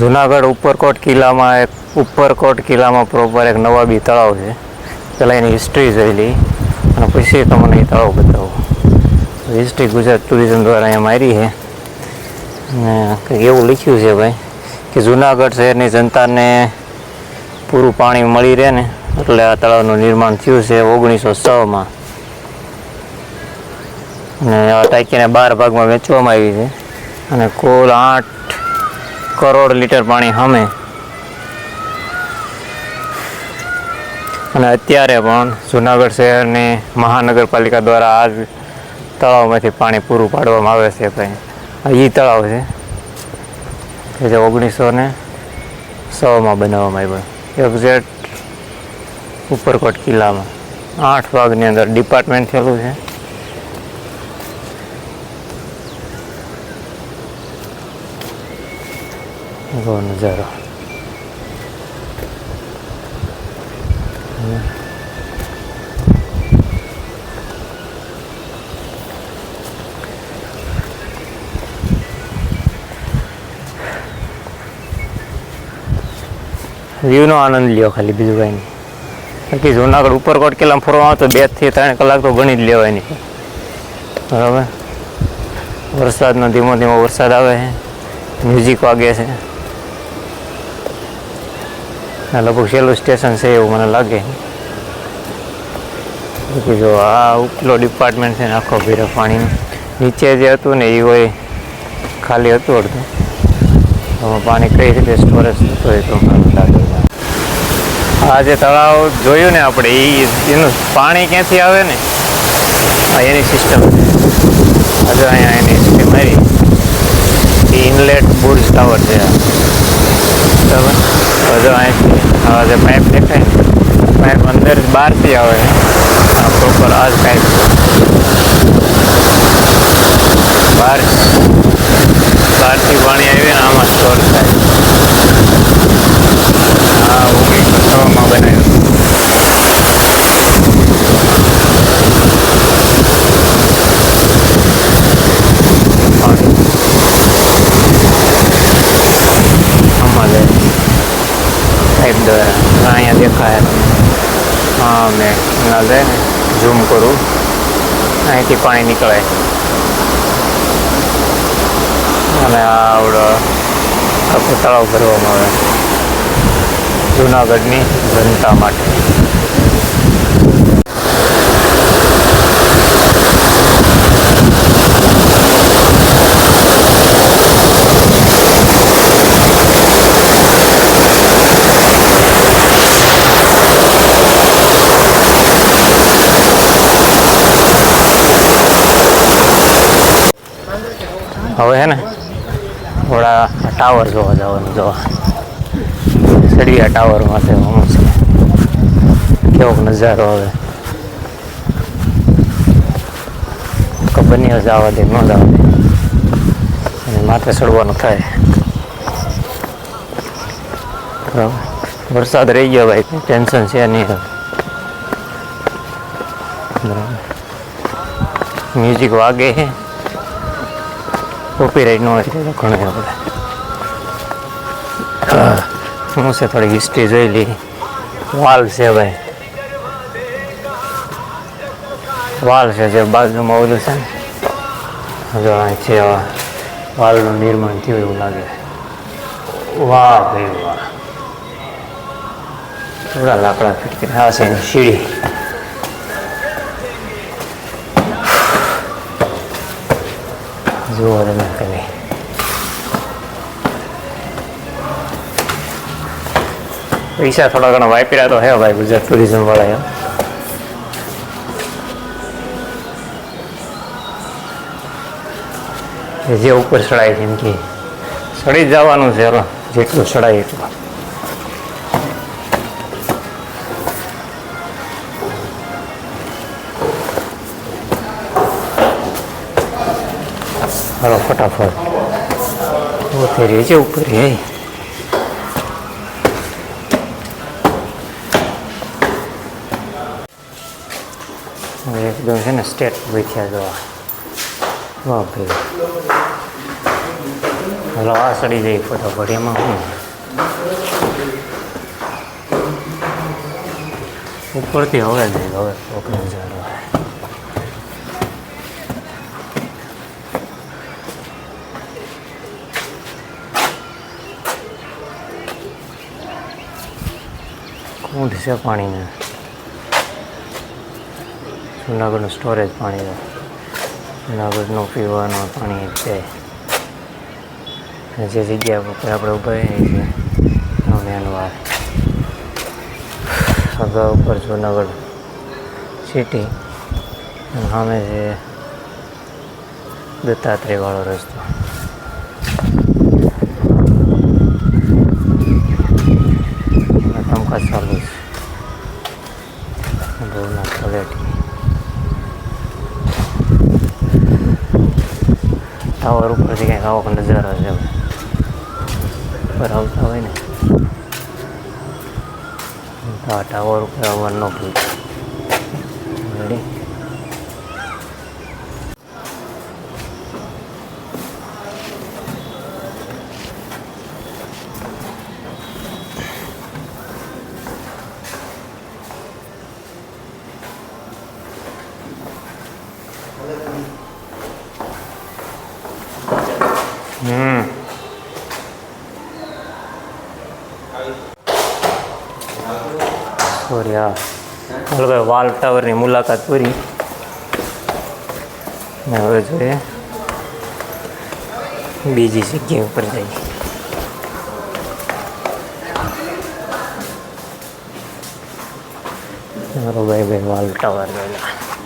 જુનાગઢ ઉપરકોટ કિલ્લામાં એક, ઉપરકોટ કિલ્લામાં પ્રોપર એક નવાબી તળાવ છે. પહેલાં એની હિસ્ટ્રી જોઈ લઈ અને પછી તમને એ તળાવ બતાવું. હિસ્ટ્રી ગુજરાત ટુરિઝમ દ્વારા અહીંયા મારી છે. અને એવું લખ્યું છે ભાઈ, કે જુનાગઢ શહેરની જનતાને પૂરું પાણી મળી રહે ને, એટલે આ તળાવનું નિર્માણ થયું છે ઓગણીસો છમાં. અને આ ટાંકીને બાર ભાગમાં વેચવામાં આવી છે. અને કુલ આઠ કરોડ લીટર પાણી હમે. અને અત્યારે પણ જુનાગઢ શહેરની મહાનગરપાલિકા દ્વારા આ તળાવમાંથી પાણી પૂરું પાડવામાં આવે છે ભાઈ. ઈ તળાવ છે. કે જે ઓગણીસો ને સોમાં બનાવવામાં આવ્યું. એક્ઝેક્ટ ઉપરકોટ કિલ્લામાં. આઠ ભાગની અંદર ડિપાર્ટમેન્ટ થયેલું છે. જો નજારો વ્યૂનો આનંદ લ્યો ખાલી બીજું કાંઈ નહીં. બાકી જુનાગઢ ઉપરકોટ કિલ્લામાં ફરવા તો બેથી ત્રણ કલાક તો ગણી જ લેવાની. બરાબર? વરસાદનો ધીમો ધીમો વરસાદ આવે છે. મ્યુઝિક વાગે છે. લગભગ છેલ્લું સ્ટેશન છે એવું મને લાગે. જો આ ઉપલો ડિપાર્ટમેન્ટ છે ને આખો ભીરો પાણી નીચે જે હતું ને એ હોય ખાલી હતું અડધું. આમાં પાણી કઈ રીતે સ્ટોરેજ થતું હોય તો આ જે તળાવ જોયું ને આપણે એ એનું પાણી ક્યાંથી આવે ને? એની સિસ્ટમ છે. આજે અહીંયા એની સિસ્ટમ એ ઇનલેટ બુર્જ ટાવર છે. બરાબર હજુ અહીંથી, હવે જે પાઇપ દેખાય ને પાઇપ અંદર બહારથી આવે. પ્રોપર આ જ પાઇપ બહાર બહારથી પાણી આવીને આમાં સ્ટોર થાય આ ઓગણીસો છમાં બનાવ્યું પાણી આમાં લે પાઇપ દ્વારા અહીંયા દેખાય હા મેં ને ઝૂમ કરું. અહીંથી પાણી નીકળે. અને આવડો તળાવ ભરવામાં આવે. જુનાગઢની જનતા માટે. હવે હે ને, થોડા ટાવર જોવા જવાનું, જોવા. સળિયા ટાવરમાં છે, હું છે. કેવોક નજારો હવે ખબર નહીં જવા દે, ન જવા દે. અને માથે ચડવાનું થાય. બરાબર. વરસાદ રહી ગયો ભાઈ ટેન્શન છે નહીં મ્યુઝિક વાગે છે કોપીરાઇટ નો તો બધા. હું. છે થોડી હિસ્ટ્રી જોઈ લી વાલ છે ભાઈ. વાલ છે જે બાજુમાં ઓલું છે ને. જો છે વાલનું નિર્માણ થયું એવું લાગે. વાહ ભાઈ વાહ. થોડા લાકડા ફિટ કરી આ છે સીડી. જુઓ તમે કઈ પૈસા થોડા ઘણા વાપર્યા તો હે ભાઈ ગુજરાત ટુરિઝમ વાળા એમ જે ઉપર ચડાય છે એમ કે જવાનું છે જેટલું ચડાય એટલું હાલો, ફટાફટ. ઉતરી રહી છે ઉપર હે એકદમ છે ને સ્ટેટ બેઠ્યા જવા વાહ ભાઈ. હલો, આ સડી જાય ફટાફટ એમાં શું ઉપરથી હવે જઈ હવે ઓકે કુંડ છે પાણીને? જુનાગઢનું સ્ટોરેજ પાણી છે જુનાગઢનું પીવાનું પાણી છે. અને જે જગ્યા ઉપર આપણે ઊભા રહીએ છીએ એનો અગાઉ ઉપર જુનાગઢ સિટી સામે છે દત્તાત્રેયવાળો રસ્તો આ કામકાજ ચાલુ છે ભવનાથ તળેટી ટાવર ઉપરથી કંઈક આવો નજારો છે ઉપર આવતા હોય ને. ટાવર ઉપર આવવાનું ન રેડી હમ સોરી હા ચાલો ભાઈ વાલ ટાવરની મુલાકાત પૂરી ને હવે જોઈએ. બીજી જગ્યા ઉપર જઈએ. ભાઈ ભાઈ વાલ. ટાવર ગયેલા